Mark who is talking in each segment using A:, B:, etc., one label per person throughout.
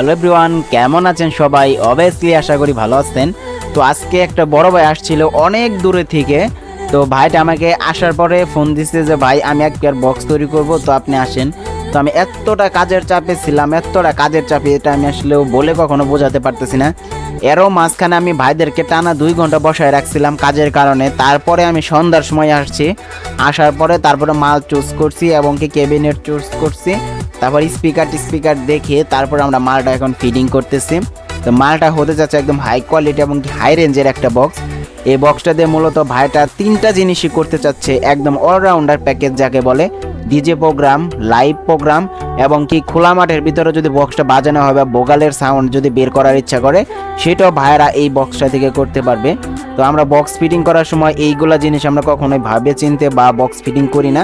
A: Hello everyone কেমন আছেন সবাই? অবভিয়াসলি আশা করি ভালো আছেন। তো আজকে একটা বড় ভাই আসছিল অনেক দূরে থেকে। তো ভাইটা আমাকে আসার পরে ফোন দিচ্ছে যে, ভাই, আমি এক পেয়ার বক্স তৈরি করব, তো আপনি আসেন। তো আমি এতটা কাজের চাপে ছিলাম, এতটা কাজের চাপে এটা আমি আসলে বলে কখনো বোঝাতে পারতেছি না। এরও মাঝখানে আমি ভাইদেরকে টানা দুই ঘণ্টা বসায় রাখছিলাম কাজের কারণে। তারপরে আমি সন্ধ্যার সময় আসছি। আসার পরে তারপরে মাল চুজ করছি এবং কি ক্যাবিনেট চুজ করছি। তারপর স্পিকার স্পিকার দেখে তারপর আমরা মালটা এখন ফিডিং করতেছি। তো মালটা হতে যাচ্ছে একদম হাই কোয়ালিটি এবং হাই রেঞ্জের একটা বক্স এই বক্সটা দিয়ে মূলত ভাইটা তিনটা জিনিসই করতে চাচ্ছে, একদম অলরাউন্ডার প্যাকেজ যাকে বলে ডিজে প্রোগ্রাম লাইভ প্রোগ্রাম এবং কি খোলা মাঠের ভিতরে যদি বক্সটা বাজানো হবে বোগালের সাউন্ড যদি বের করার ইচ্ছা করে, সেটাও ভাইয়েরা এই বক্সটা থেকে করতে পারবে। তো আমরা বক্স ফিটিং করার সময় এইগুলা জিনিস আমরা কখনোই ভাবে চিনতে বা বক্স ফিটিং করি না।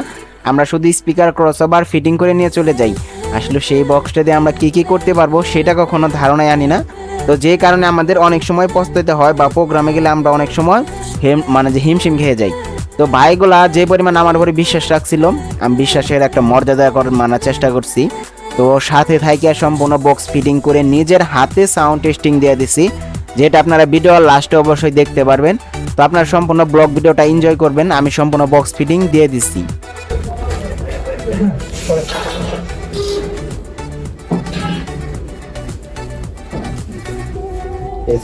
A: আমরা শুধু স্পিকার ক্রসওভার ফিটিং করে নিয়ে চলে যাই। আসলে সেই বক্সটা দিয়ে আমরা কী কী করতে পারব সেটা কখনো ধারণায় আনি না। তো যে কারণে আমাদের অনেক সময় পস্তাইতে হয় বা প্রোগ্রামে গেলে আমরা অনেক সময় হেম মানে যে হিমশিম খেয়ে যাই। তো ভাইগুলা যে পরিমাণ আমার উপরে বিশ্বাস রাখছিল, আমি বিশ্বাসের একটা মর্যাদা করার মানার চেষ্টা করছি। তো সাথে থাইকে সম্পূর্ণ বক্স ফিটিং করে নিজের হাতে সাউন্ড টেস্টিং দিয়ে দিছি, যেটা আপনারা ভিডিও লাস্টে অবশ্যই দেখতে পারবেন। তো আপনারা সম্পূর্ণ ব্লগ ভিডিওটা এনজয় করবেন, আমি সম্পূর্ণ বক্স ফিটিং দিয়ে দিচ্ছি
B: এই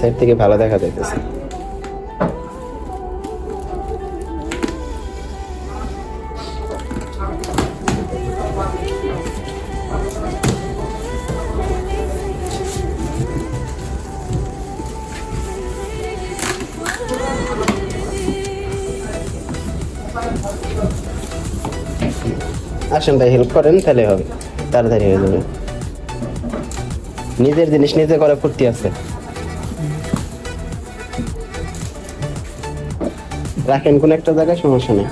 B: সাইড থেকে ভালো দেখা যাইতেছে। আসেন ভাই হেল্প করেন তাহলে হবে। তাড়াতাড়ি হয়ে যাবে। নিজের জিনিস নিজে করে ফুর্তি আছে। রাখেন কোন একটা জায়গায় সমস্যা নেই।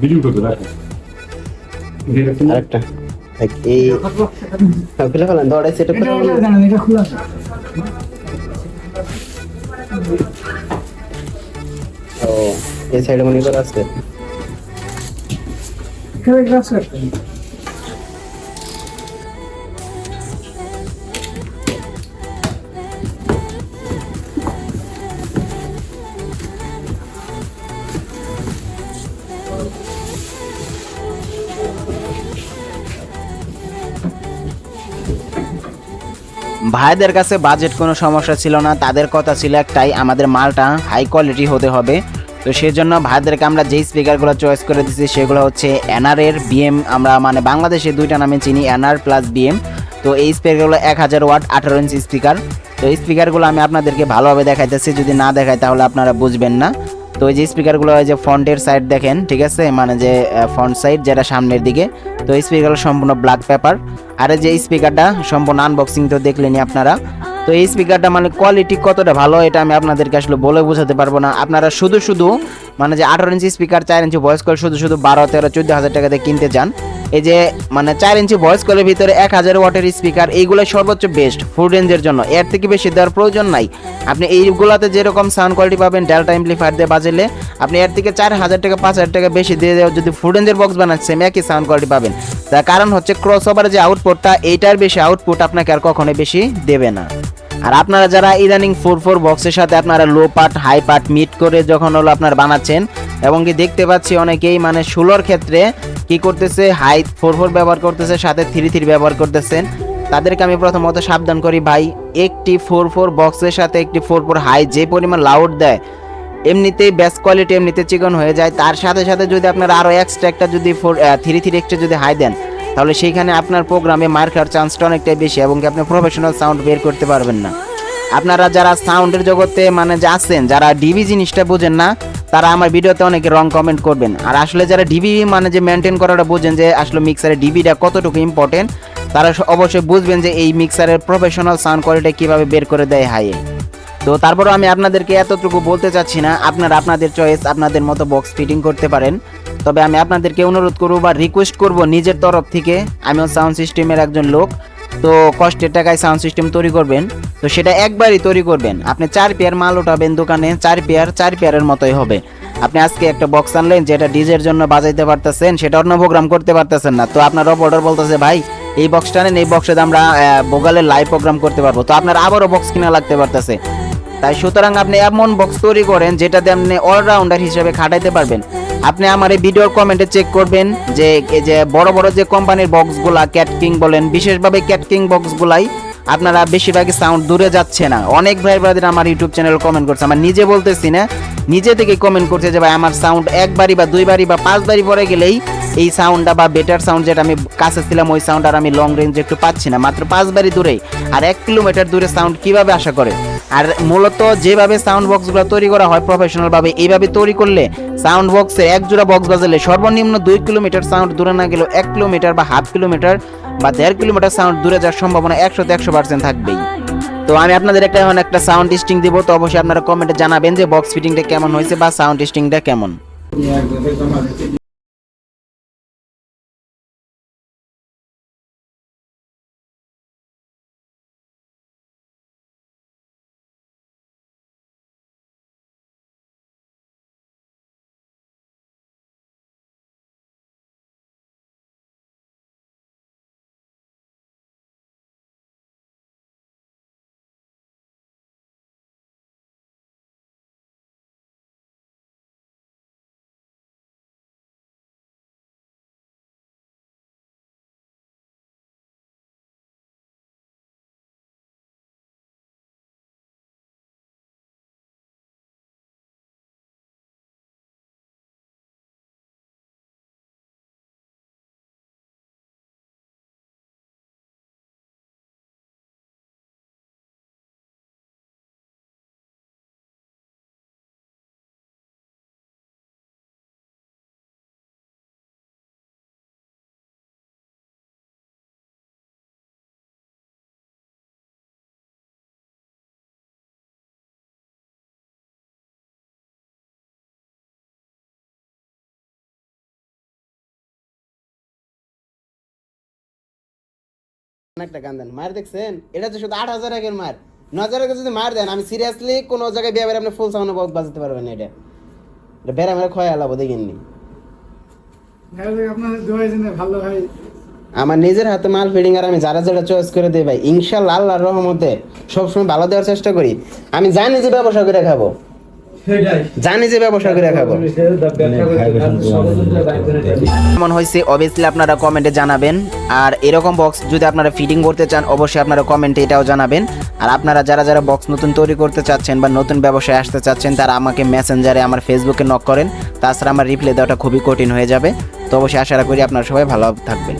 C: ভিডিও করতে রাখো
B: আরেকটা। এই হ্যাঁ, খুলে ফেলেন দৌড়াই সেটা খুলে ফেলেন। ও এই সাইডে মনে করে আছে।
A: ভাইদের কাছে বাজেট কোনো সমস্যা ছিল না তাদের কথা ছিল একটাই আমাদের মালটা হাই কোয়ালিটি হতে হবে। তো সেই জন্য ভাইদেরকে আমরা যেই স্পিকারগুলো চয়েস করে দিচ্ছি সেগুলো হচ্ছে এনআরের বিএম আমরা মানে বাংলাদেশে দুইটা নামে চিনি এনআর প্লাস বিএম তো এই স্পিকারগুলো এক হাজার ওয়াট, আঠারো ইঞ্চি স্পিকার তো এই স্পিকারগুলো আমি আপনাদেরকে ভালোভাবে দেখাইতেছি, যদি না দেখাই তাহলে আপনারা বুঝবেন না। তো এই যে স্পিকারগুলো যে ফ্রন্টের সাইড দেখেন, ঠিক আছে? মানে যে ফ্রন্ট সাইড যেটা সামনের দিকে। তো এই স্পিকারগুলো সম্পূর্ণ ব্ল্যাক পেপার আর যে স্পিকারটা সম্পূর্ণ আনবক্সিং তো দেখলেনি আপনারা। তো এই স্পিকারটা মানে কোয়ালিটি কতটা ভালো, এটা আমি আপনাদেরকে আসলে বলে বোঝাতে পারব না। আপনারা শুধু শুধু মানে যে আঠারো ইঞ্চি স্পিকার চার ইঞ্চি ভয়েস কল শুধু শুধু বারো, তেরো, চোদ্দ হাজার টাকাতে কিনতে যান এই যে মানে চার ইঞ্চি ভয়েস কলের ভিতরে এক হাজার ওয়াটের স্পিকার এইগুলো সর্বোচ্চ বেস্ট ফুল রেঞ্জের জন্য। এর থেকে বেশি দেওয়ার প্রয়োজন নাই। আপনি এইগুলাতে যেরকম সাউন্ড কোয়ালিটি পাবেন ডেল্টা এমপ্লিফায়ার দিয়ে বাজালে, আপনি এর থেকে চার হাজার টাকা, পাঁচ হাজার টাকা বেশি দিয়ে যদি ফুল রেঞ্জের বক্স বানাচ্ছেন একই সাউন্ড কোয়ালিটি পাবেন। তার কারণ হচ্ছে ক্রস ওভারের যে আউটপুটটা এইটার বেশি আউটপুট আপনাকে আর কখনোই বেশি দেবে না। আর আপনারা যারা ইদানিং ফোর ফোর বক্সের সাথে আপনারা low part high part meet করে যখন হলো আপনারা বানাচ্ছেন, এবং কি দেখতে পাচ্ছি অনেকেই মানে ষোলোর ক্ষেত্রে কি করতেছে হাই ফোর ফোর ব্যবহার করতেছে, সাথে থ্রি থ্রি ব্যবহার করতেছেন, তাদেরকে আমি প্রথমত সাবধান করি, ভাই, একটি ফোর ফোর বক্সের সাথে একটি ফোর ফোর হাই যে পরিমাণ লাউড দেয়, এমনিতেই বেস্ট কোয়ালিটি এমনিতে চিকন হয়ে যায়, তার সাথে সাথে যদি আপনারা আরও এক্সট্রা একটা যদি ফোর থ্রি থ্রি এক্সট্রা যদি হাই দেন তাহলে সেইখানে আপনার প্রোগ্রামে মার খাওয়ার চান্সটা অনেকটাই বেশি এবং আপনি প্রফেশনাল সাউন্ড বের করতে পারবেন না। আপনারা যারা সাউন্ডের জগতে মানে যে আছেন, যারা ডিবি জিনিসটা বোঝেন না, তারা আমার ভিডিওতে অনেকে রং কমেন্ট করবেন। আর আসলে যারা ডিবি মানে যে মেনটেন করাটা বোঝেন যে আসলে মিক্সারের ডিবিটা কতটুকু ইম্পর্টেন্ট তারা অবশ্যই বুঝবেন যে এই মিক্সারের প্রফেশনাল সাউন্ড কোয়ালিটি কীভাবে বের করে দেয় হাইয়ে। তো তারপরও আমি আপনাদেরকে এতটুকু বলতে চাচ্ছি না, আপনারা আপনাদের চয়েস আপনাদের মতো বক্স ফিটিং করতে পারেন। তবে আমি আপনাদেরকে অনুরোধ করব বা রিকোয়েস্ট করব নিজের তরফ থেকে। আমিও সাউন্ড সিস্টেমের একজন লোক, তো কষ্টের টাকায় সাউন্ড সিস্টেম তৈরি করবেন। তো সেটা একবারই তৈরি করবেন। আপনি চার পেয়ার মাল উঠাবেন দোকানে, চার পেয়ার চার পেয়ারের মতোই হবে। আপনি আজকে একটা বক্স আনলেন, যেটা ডিজের জন্য বাজাইতে পারতেছেন, সেটা অন্য প্রোগ্রাম করতে পারতেছেন না। তো আপনার অপারেটর বলতেছে, ভাই, এই বক্সটা নেন এই বক্সে আমরা বোগালের লাইভ প্রোগ্রাম করতে পারব। তো আপনার আবারও বক্স কিনা লাগতে পারতেছে। তাই সুতরাং আপনি এমন বক্স তৈরি করেন, যেটাতে আপনি অলরাউন্ডার হিসেবে খাটাইতে পারবেন। আপনি আমার এই ভিডিওর কমেন্টে চেক করবেন যে এই যে বড় বড় যে কোম্পানির বক্সগুলা ক্যাট কিং বলেন, বিশেষভাবে ক্যাট কিং বক্সগুলাই আপনারা বেশিরভাগই সাউন্ড দূরে যাচ্ছে না। অনেক ভাই ব্রাদের আমার ইউটিউব চ্যানেল কমেন্ট করছে। আমার নিজে বলতেছি না, নিজে থেকে কমেন্ট করছে যে ভাই আমার সাউন্ড একবারই বা দুইবারই বা পাঁচবারই পরে গেলেই এই সাউন্ডটা বা বেটার সাউন্ড যেটা আমি কাছে ছিলাম, ওই সাউন্ড আর আমি লং রেঞ্জে একটু পাচ্ছি না। মাত্র পাঁচবারই দূরেই। আর এক কিলোমিটার দূরে সাউন্ড কীভাবে আশা করে? আর মূলত যেভাবে সাউন্ড বক্সগুলো তৈরি করা হয় প্রফেশনাল ভাবে এইভাবে তৈরি করলে সাউন্ড বক্সে এক জোড়া বক্স বাজালে সর্বনিম্ন দুই কিলোমিটার সাউন্ড দূরে না গেলেও এক কিলোমিটার বা হাফ কিলোমিটার বা দেড় কিলোমিটার সাউন্ড দূরে যাওয়ার সম্ভাবনা একশোতে একশো পার্সেন্ট থাকবেই। তো আমি আপনাদের একটা এখন একটা সাউন্ড টেস্টিং দিব, তো অবশ্যই আপনারা কমেন্টে জানাবেন যে বক্স ফিটিংটা কেমন হয়েছে বা সাউন্ড টেস্টিংটা কেমন।
B: একটা গান দেন মার দেখছেন? এটা তো শুধু আট হাজার আগের মার। ন হাজার আগে যদি মার দেন আমি সিরিয়াসলি কোনো জায়গায় বিয়ে আপনি ফুল সাউন্ড বাজাতে পারবেন না এটা। এটা বেড়া মেরে খয় আলাবো
D: আপনাদের ভালো হয়
B: আমার নিজের হাতে মাল ফিডিং আর আমি যারা যারা চয়েস করে দিই ভাই ইনশাল্লাহ আল্লাহর রহমতে সবসময় ভালো দেওয়ার চেষ্টা করি। আমি জানি যে ব্যবসা করে খাব। জানি যে ব্যবসা করে খাব।
A: কেমন হয়েছে? অবভিয়াসলি আপনারা কমেন্টে জানাবেন। আর এরকম বক্স যদি আপনারা ফিটিং করতে চান, অবশ্যই আপনারা কমেন্টে এটাও জানাবেন। আর আপনারা যারা যারা বক্স নতুন তৈরি করতে চাচ্ছেন বা নতুন ব্যবসায় আসতে চাচ্ছেন, তারা আমাকে মেসেঞ্জারে আমার ফেসবুকে নক করেন। তাছাড়া আমার রিপ্লাই দেওয়াটা খুবই কঠিন হয়ে যাবে। তো অবশ্যই আশা করি আপনারা সবাই ভালো থাকবেন।